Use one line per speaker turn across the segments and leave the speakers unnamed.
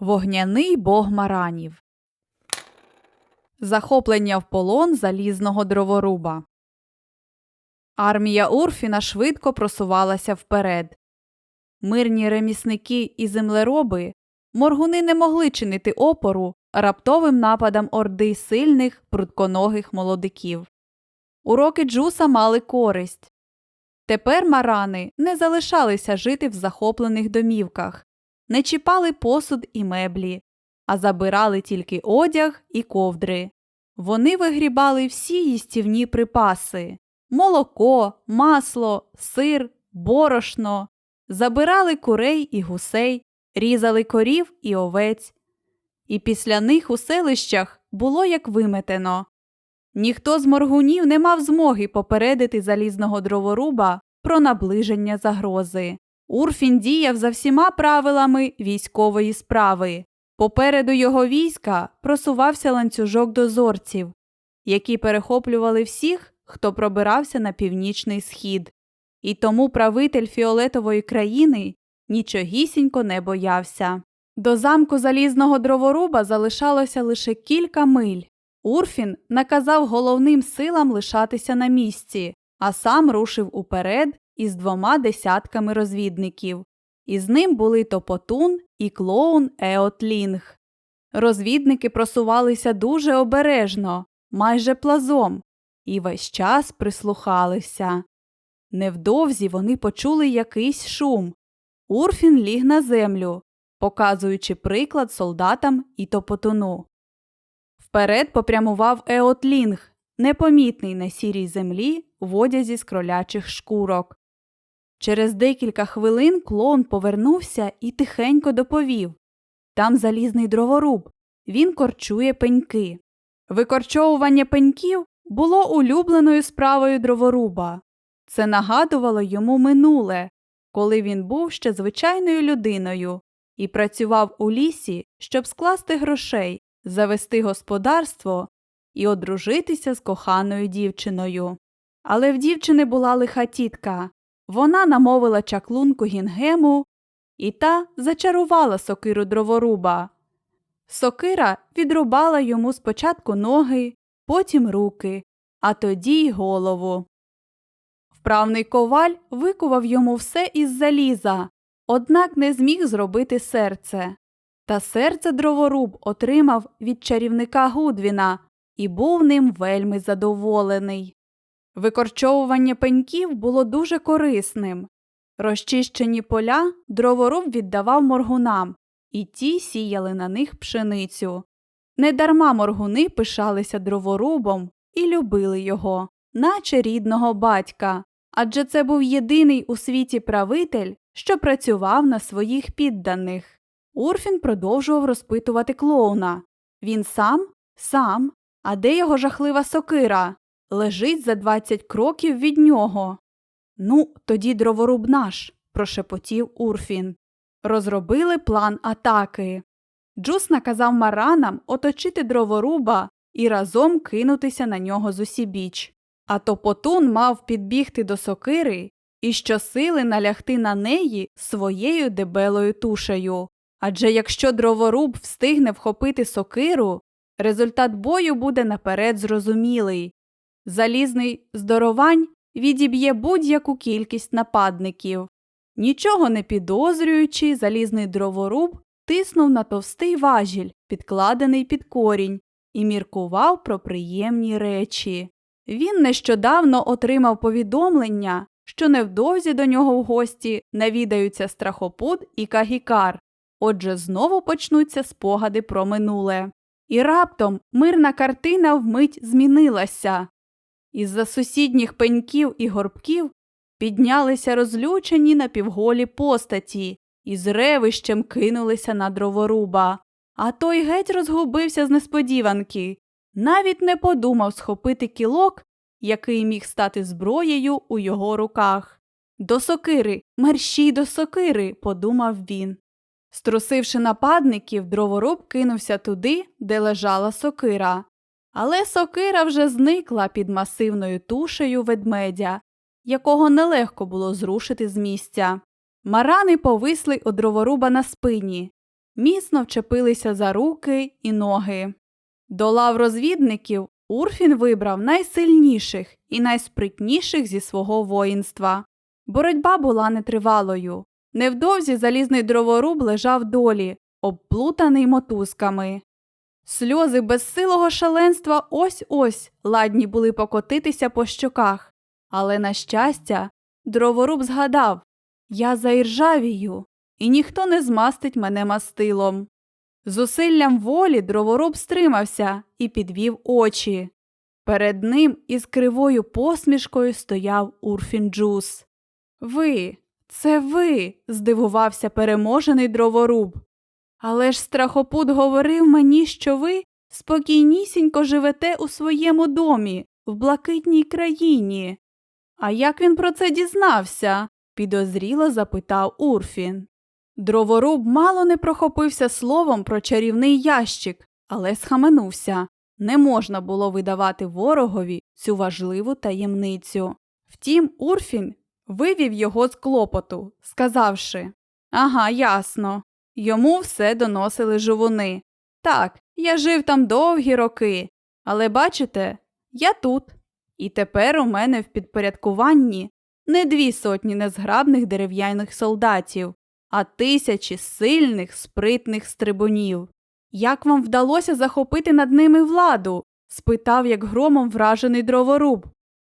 Вогняний бог маранів. Захоплення в полон залізного дроворуба. Армія Урфіна швидко просувалася вперед. Мирні ремісники і землероби моргуни не могли чинити опору раптовим нападам орди сильних прутконогих молодиків. Уроки Джуса мали користь. Тепер марани не залишалися жити в захоплених домівках, не чіпали посуд і меблі, а забирали тільки одяг і ковдри. Вони вигрібали всі їстівні припаси молоко, масло, сир, борошно, забирали курей і гусей, різали корів і овець. І після них у селищах було як виметено. Ніхто з моргунів не мав змоги попередити залізного дроворуба про наближення загрози. Урфін діяв за всіма правилами військової справи. Попереду його війська просувався ланцюжок дозорців, які перехоплювали всіх, хто пробирався на північний схід. І тому правитель фіолетової країни нічогісінько не боявся. До замку залізного дроворуба залишалося лише кілька миль. Урфін наказав головним силам лишатися на місці, а сам рушив уперед із двома десятками розвідників. Із ним були Топотун і клоун Еотлінг. Розвідники просувалися дуже обережно, майже плазом, і весь час прислухалися. Невдовзі вони почули якийсь шум. Урфін ліг на землю, показуючи приклад солдатам і топотуну. Вперед попрямував Еотлінг, непомітний на сірій землі в одязі з кролячих шкурок. Через декілька хвилин клоун повернувся і тихенько доповів там залізний дроворуб, він корчує пеньки. Викорчовування пеньків було улюбленою справою дроворуба. Це нагадувало йому минуле, коли він був ще звичайною людиною і працював у лісі, щоб скласти грошей, завести господарство і одружитися з коханою дівчиною. Але в дівчини була лиха тітка. Вона намовила чаклунку гінгему, і та зачарувала сокиру дроворуба. Сокира відрубала йому спочатку ноги, потім руки, а тоді й голову. Вправний коваль викував йому все із заліза, однак не зміг зробити серце. Та серце дроворуб отримав від чарівника Гудвіна і був ним вельми задоволений. Викорчовування пеньків було дуже корисним. Розчищені поля дроворуб віддавав моргунам, і ті сіяли на них пшеницю. Недарма моргуни пишалися дроворубом і любили його, наче рідного батька, адже це був єдиний у світі правитель, що працював на своїх підданих. Урфін продовжував розпитувати клоуна. Він сам? Сам. А де його жахлива сокира? Лежить за двадцять кроків від нього. Ну, тоді дроворуб наш, прошепотів Урфін. Розробили план атаки. Джус наказав маранам оточити дроворуба і разом кинутися на нього зусібіч. А топотун мав підбігти до сокири і щосили налягти на неї своєю дебелою тушею. Адже якщо дроворуб встигне вхопити сокиру, результат бою буде наперед зрозумілий. Залізний здоровань відіб'є будь-яку кількість нападників. Нічого не підозрюючи, залізний дроворуб тиснув на товстий важіль, підкладений під корінь, і міркував про приємні речі. Він нещодавно отримав повідомлення, що невдовзі до нього в гості навідаються страхопут і кагікар, отже знову почнуться спогади про минуле. І раптом мирна картина вмить змінилася. Із-за сусідніх пеньків і горбків піднялися розлючені напівголі постаті і з ревищем кинулися на дроворуба. А той геть розгубився з несподіванки, навіть не подумав схопити кілок, який міг стати зброєю у його руках. До сокири, мерщій до сокири, подумав він. Струсивши нападників, дроворуб кинувся туди, де лежала сокира. Але сокира вже зникла під масивною тушею ведмедя, якого нелегко було зрушити з місця. Марани повисли у дроворуба на спині. міцно вчепилися за руки і ноги. До лав розвідників Урфін вибрав найсильніших і найспритніших зі свого воїнства. Боротьба була нетривалою. Невдовзі залізний дроворуб лежав долі, обплутаний мотузками. Сльози безсилого шаленства ось ось ладні були покотитися по щоках. Але, на щастя, дроворуб згадав я заіржавію, і ніхто не змастить мене мастилом. Зусиллям волі дроворуб стримався і підвів очі. Перед ним із кривою посмішкою стояв Урфін Джус. Ви, це ви, здивувався переможений дроворуб. Але ж страхопут говорив мені, що ви спокійнісінько живете у своєму домі, в блакитній країні. А як він про це дізнався? підозріло запитав Урфін. Дроворуб мало не прохопився словом про чарівний ящик, але схаменувся. Не можна було видавати ворогові цю важливу таємницю. Втім, Урфін вивів його з клопоту, сказавши Ага, ясно. Йому все доносили жовуни. Так, я жив там довгі роки, але бачите, я тут. І тепер у мене в підпорядкуванні не дві сотні незграбних дерев'яних солдатів, а тисячі сильних, спритних стрибунів. Як вам вдалося захопити над ними владу? спитав, як громом вражений дроворуб.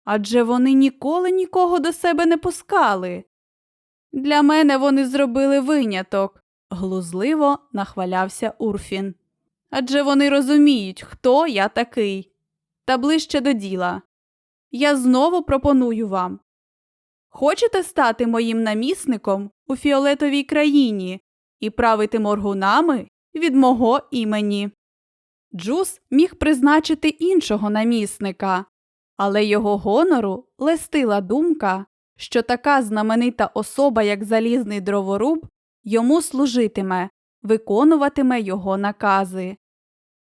Адже вони ніколи нікого до себе не пускали. Для мене вони зробили виняток, глузливо нахвалявся Урфін. Адже вони розуміють, хто я такий. Та ближче до діла. Я знову пропоную вам. Хочете стати моїм намісником у фіолетовій країні і правити моргунами від мого імені? Джус міг призначити іншого намісника, але його гонору лестила думка, що така знаменита особа, як залізний дроворуб, йому служитиме, виконуватиме його накази.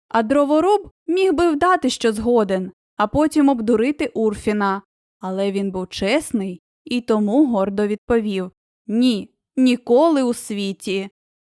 А дроворуб міг би вдати, що згоден, а потім обдурити Урфіна, але він був чесний і тому гордо відповів Ні, ніколи у світі.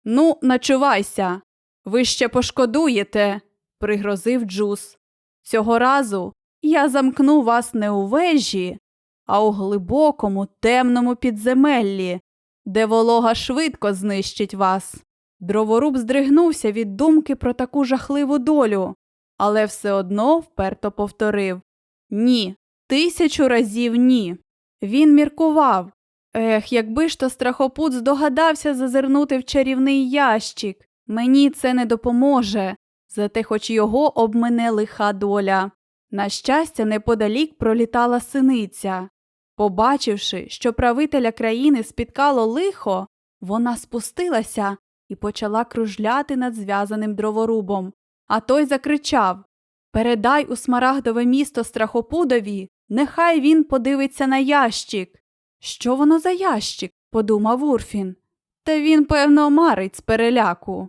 Ну, начувайся. Ви ще пошкодуєте, пригрозив Джус. Цього разу я замкну вас не у вежі, а у глибокому темному підземеллі, де волога швидко знищить вас. Дроворуб здригнувся від думки про таку жахливу долю, але все одно вперто повторив Ні, тисячу разів ні. Він міркував. Ех, якби ж то страхопут здогадався зазирнути в чарівний ящик. Мені це не допоможе, зате хоч його обмине лиха доля. На щастя, неподалік пролітала синиця. Побачивши, що правителя країни спіткало лихо, вона спустилася і почала кружляти над зв'язаним дроворубом. А той закричав Передай у смарагдове місто страхопудові, нехай він подивиться на ящик. Що воно за ящик? подумав Урфін. Та він, певно, марить з переляку.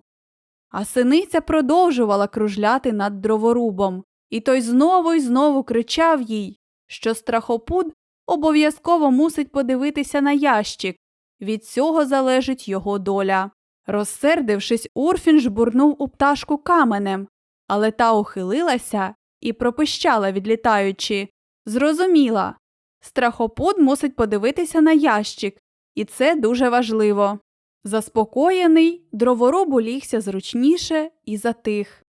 А синиця продовжувала кружляти над дроворубом, і той знову й знову кричав їй, що страхопуд обов'язково мусить подивитися на ящик, від цього залежить його доля. Розсердившись, Урфін жбурнув у пташку каменем, але та ухилилася і пропищала, відлітаючи. Зрозуміла. Страхопуд мусить подивитися на ящик, і це дуже важливо. Заспокоєний, дроворуб улігся зручніше і затих.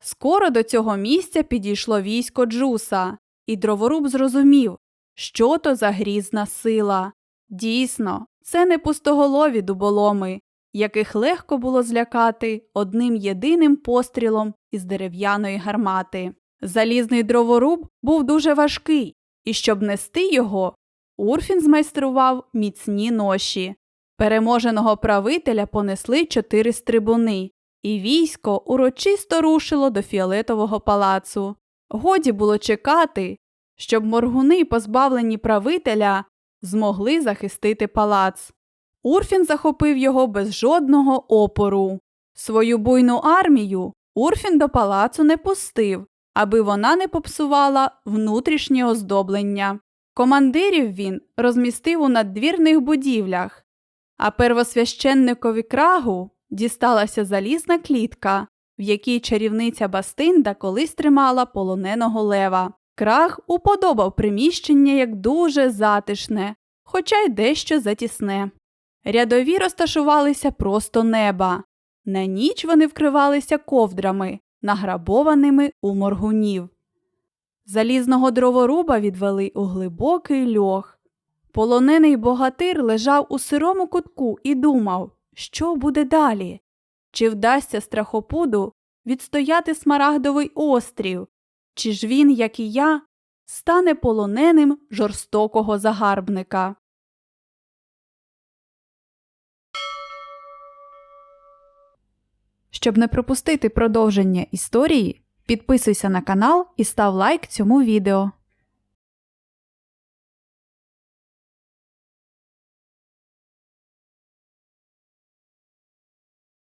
Скоро до цього місця підійшло військо Джуса, і дроворуб зрозумів, що то за грізна сила. Дійсно, це не пустоголові дуболоми, яких легко було злякати одним єдиним пострілом із дерев'яної гармати. Залізний дроворуб був дуже важкий, і щоб нести його, Урфін змайстрував міцні ноші. Переможеного правителя понесли чотири стрибуни, і військо урочисто рушило до фіолетового палацу. Годі було чекати, щоб моргуни, позбавлені правителя, змогли захистити палац. Урфін захопив його без жодного опору. Свою буйну армію Урфін до палацу не пустив, аби вона не попсувала внутрішнє оздоблення. Командирів він розмістив у наддвірних будівлях, а первосвященникові крагу дісталася залізна клітка, в якій чарівниця Бастинда колись тримала полоненого лева. Крах уподобав приміщення як дуже затишне, хоча й дещо затісне. Рядові розташувалися просто неба. На ніч вони вкривалися ковдрами, награбованими у моргунів. Залізного дроворуба відвели у глибокий льох. Полонений богатир лежав у сирому кутку і думав, що буде далі? Чи вдасться страхопуду відстояти смарагдовий острів, чи ж він, як і я, стане полоненим жорстокого загарбника? Щоб не пропустити продовження історії, підписуйся на канал і став лайк цьому відео.